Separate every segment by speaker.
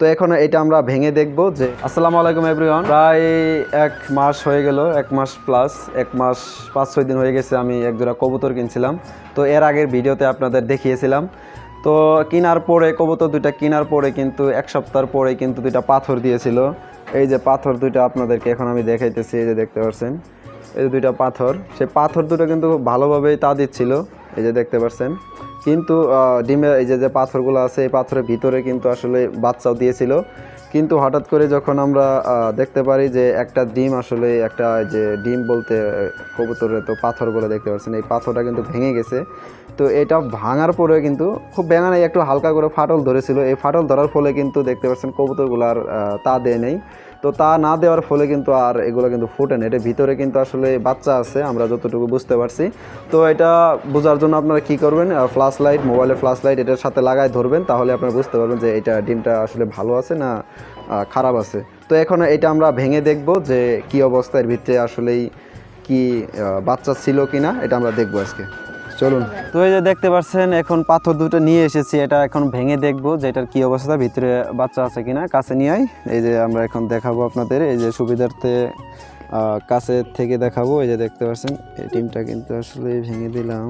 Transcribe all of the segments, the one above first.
Speaker 1: তো এখন এটা আমরা ভেঙে দেখব যে, আসসালামু আলাইকুম এভরিওয়ান প্রায় এক মাস হয়ে গেল, এক মাস প্লাস এক মাস পাঁচ, ছয় দিন হয়ে গেছে আমি এক জোড়া কবুতর কিনছিলাম। তো এর আগের ভিডিওতে আপনাদের দেখিয়েছিলাম। তো কেনার পরে, কবুতর দুইটা কেনার পরে কিন্তু, এক সপ্তাহ পরে কিন্তু দুইটা পাথর দিয়েছিল। এই যে পাথর দুইটা আপনাদেরকে এখন আমি দেখাইতেছি, এই যে দেখতে পাচ্ছেন এই যে দুইটা পাথর, সেই পাথর দুটো কিন্তু ভালোভাবেই তা দিচ্ছিল। এই যে দেখতে পাচ্ছেন কিন্তু ডিমে এই যে যে পাথরগুলো আছে, এই পাথরের ভিতরে কিন্তু আসলে বাচ্চাও দিয়েছিল। কিন্তু হঠাৎ করে যখন আমরা দেখতে পারি যে একটা ডিম আসলে একটা যে ডিম বলতে কবুতরের তো পাথর বলে দেখতে পাচ্ছেন, এই পাথরটা কিন্তু ভেঙে গেছে। তো এটা ভাঙার পরে কিন্তু খুব ভেঙা একটু হালকা করে ফাটল ধরেছিল। এই ফাটল ধরার ফলে কিন্তু দেখতে পাচ্ছেন কবুতরগুলো আর তা দেয় নেই। তো তা না দেওয়ার ফলে কিন্তু আর এগুলো কিন্তু ফুটে না। এটার ভিতরে কিন্তু আসলে বাচ্চা আছে, আমরা যতটুকু বুঝতে পারছি। তো এটা বোঝার জন্য আপনারা কি করবেন? ফ্ল্যাশ লাইট মোবাইলের ফ্ল্যাশ লাইট এটার সাথে লাগায় ধরবেন, তাহলে আপনারা বুঝতে পারবেন যে এটা ডিমটা আসলে ভালো আছে না খারাপ আছে। তো এখন এটা আমরা ভেঙে দেখব যে কি অবস্থা এর ভিতরে আসলেই কি বাচ্চা ছিল কিনা, এটা আমরা দেখব আজকে। চলুন। তো এই যে দেখতে পাচ্ছেন, এখন পাথর দুটো নিয়ে এসেছি। এটা এখন ভেঙে দেখব যে এটার কি অবস্থা, ভিতরে বাচ্চা আছে কিনা, কাছে নিয়ে এই যে আমরা এখন দেখাবো আপনাদের, এই যে সুবিধার্থে কাছে থেকে দেখাবো। এই যে দেখতে পাচ্ছেন, এই টিমটা কিন্তু আসলে ভেঙে দিলাম।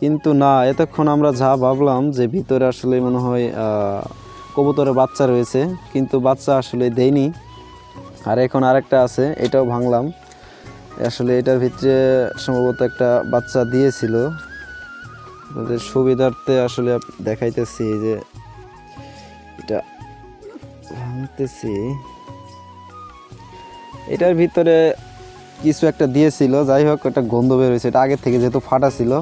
Speaker 1: কিন্তু না, এতক্ষণ আমরা যা ভাবলাম যে ভিতরে আসলে মনে হয় কবুতরের বাচ্চা রয়েছে, কিন্তু বাচ্চা আসলে দেয়নি। আর এখন আরেকটা আছে, এটাও ভাঙলাম। আসলে এটার ভিতরে সম্ভবত একটা বাচ্চা দিয়েছিল। আপনাদের সুবিধার্থে আসলে দেখাইতেছি যে এটা ভাঙতেছি। এটার ভিতরে কিছু একটা দিয়েছিল, যাই হোক একটা গন্ধ বের হয়েছে, এটা আগের থেকে যেহেতু ফাটা ছিল।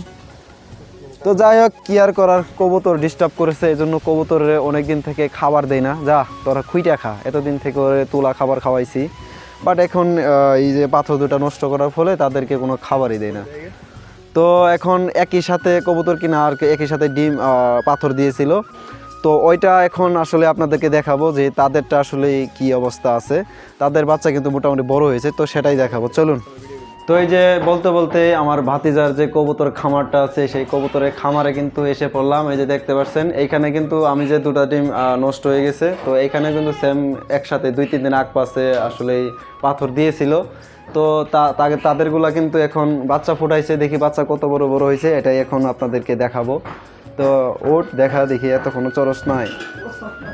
Speaker 1: তো যাই হোক, কি আর করার, কবুতর ডিস্টার্ব করেছে এই জন্য কবুতরের অনেকদিন থেকে খাবার দেয় না। যা, তোরা খুইটা খা, এতদিন থেকে ওরে তুলা খাবার খাওয়াইছি। বাট এখন এই যে পাথর দুটো নষ্ট করার ফলে তাদেরকে কোনো খাবারই দেয় না। তো এখন একই সাথে কবুতর কিনা আর একই সাথে ডিম পাথর দিয়েছিল। তো ওইটা এখন আসলে আপনাদেরকে দেখাবো যে তাদেরটা আসলে কি অবস্থা আছে। তাদের বাচ্চা কিন্তু মোটামুটি বড় হয়েছে, তো সেটাই দেখাবো। চলুন। তো এই যে বলতে বলতে আমার ভাতিজার যে কবুতর খামারটা আছে, সেই কবুতরের খামারে কিন্তু এসে পড়লাম। এই যে দেখতে পাচ্ছেন এইখানে কিন্তু আমি যে দুটা ডিম নষ্ট হয়ে গেছে, তো এইখানে কিন্তু সেম একসাথে দুই, তিন দিন আগ পাশে আসলে পাথর দিয়েছিল। তো, তাদেরগুলা কিন্তু এখন বাচ্চা ফুটাইছে, দেখি বাচ্চা কত বড় বড় হয়েছে, এটাই এখন আপনাদেরকে দেখাবো। তো ওট দেখা দেখি, এত কোনো চরস নাই।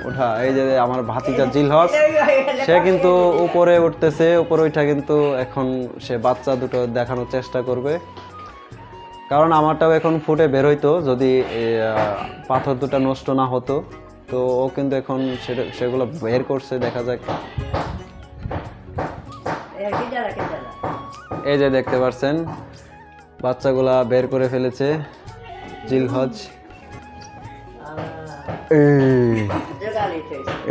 Speaker 1: ওঠা, এই যে আমার ভাতিজা জিলহস সে কিন্তু উপরে উঠতেছে, উপরে উঠা কিন্তু এখন সে বাচ্চা দুটো দেখানোর চেষ্টা করবে। কারণ আমারটাও এখন ফুটে বের হইতো যদি পাথর দুটো নষ্ট না হতো। তো ও কিন্তু এখন সেটা- সেগুলো বের করছে, দেখা যাক। এই যে দেখতে পাচ্ছেন বাচ্চাগুলা বের করে ফেলেছে জিলহজ।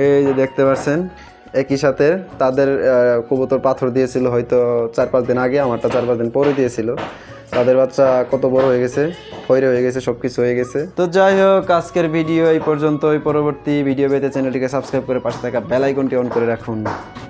Speaker 1: এই যে দেখতে পাচ্ছেন একই সাথে তাদের কবুতর পাথর দিয়েছিল হয়তো চার পাঁচ দিন আগে, আমারটা চার পাঁচ দিন পরে দিয়েছিল। তাদের বাচ্চা কত বড় হয়ে গেছে, ফয়রে হয়ে গেছে সব কিছু হয়ে গেছে। তো যাই হোক, আজকের ভিডিও এই পর্যন্ত ওই পরবর্তী ভিডিও পেতে চ্যানেলটিকে সাবস্ক্রাইব করে পাশে থাকা বেল আইকনটি অন করে রাখুন।